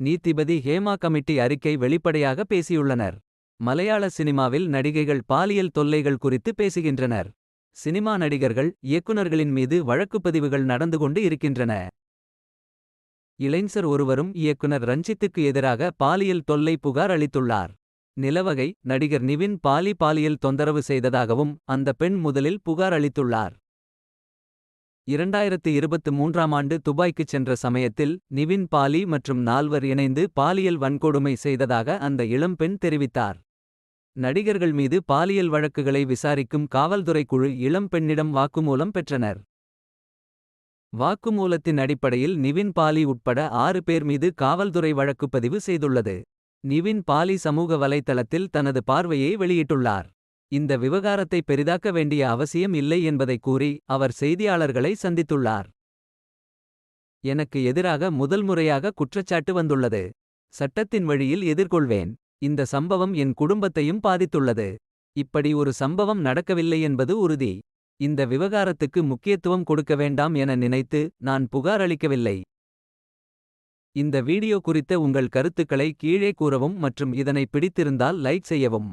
நீதிபதி ஹேமா கமிட்டி அறிக்கை வெளிப்படையாக பேசியுள்ளனர். மலையாள சினிமாவில் நடிகைகள் பாலியல் தொல்லைகள் குறித்து பேசுகின்றனர். சினிமா நடிகர்கள் இயக்குநர்களின் மீது வழக்குப்பதிவுகள் நடந்து கொண்டு இருக்கின்றன. இளைஞர் ஒருவரும் இயக்குனர் ரஞ்சித்துக்கு எதிராக பாலியல் தொல்லை புகார் அளித்துள்ளார். நிலவகை நடிகர் நிவின் பாலி பாலியல் தொந்தரவு செய்ததாகவும் அந்த பெண் முதலில் புகார் அளித்துள்ளார். 2023ஆம் ஆண்டு துபாய்க்குச் சென்ற சமயத்தில் நிவின் பாலி மற்றும் நால்வர் இணைந்து பாலியல் வன்கொடுமை செய்ததாக அந்த இளம்பெண் தெரிவித்தார். நடிகர்கள் மீது பாலியல் வழக்குகளை விசாரிக்கும் காவல்துறை குழு இளம்பெண்ணிடம் வாக்குமூலம் பெற்றனர். வாக்குமூலத்தின் அடிப்படையில் நிவின் பாலி உட்பட ஆறு பேர் மீது காவல்துறை வழக்குப்பதிவு செய்துள்ளது. நிவின் பாலி சமூக வலைத்தளத்தில் தனது பார்வையை வெளியிட்டுள்ளார். இந்த விவகாரத்தை பெரிதாக்க வேண்டிய அவசியம் இல்லை என்பதைக் கூறி அவர் செய்தியாளர்களை சந்தித்துள்ளார். எனக்கு எதிராக முதல் முறையாக குற்றச்சாட்டு வந்துள்ளது. சட்டத்தின் வழியில் எதிர்கொள்வேன். இந்த சம்பவம் என் குடும்பத்தையும் பாதித்துள்ளது. இப்படி ஒரு சம்பவம் நடக்கவில்லை என்பது உறுதி. இந்த விவகாரத்துக்கு முக்கியத்துவம் கொடுக்க வேண்டாம் என நினைத்து நான் புகார் அளிக்கவில்லை. இந்த வீடியோ குறித்த உங்கள் கருத்துக்களை கீழே கூறவும் மற்றும் இதனை பிடித்திருந்தால் லைக் செய்யவும்.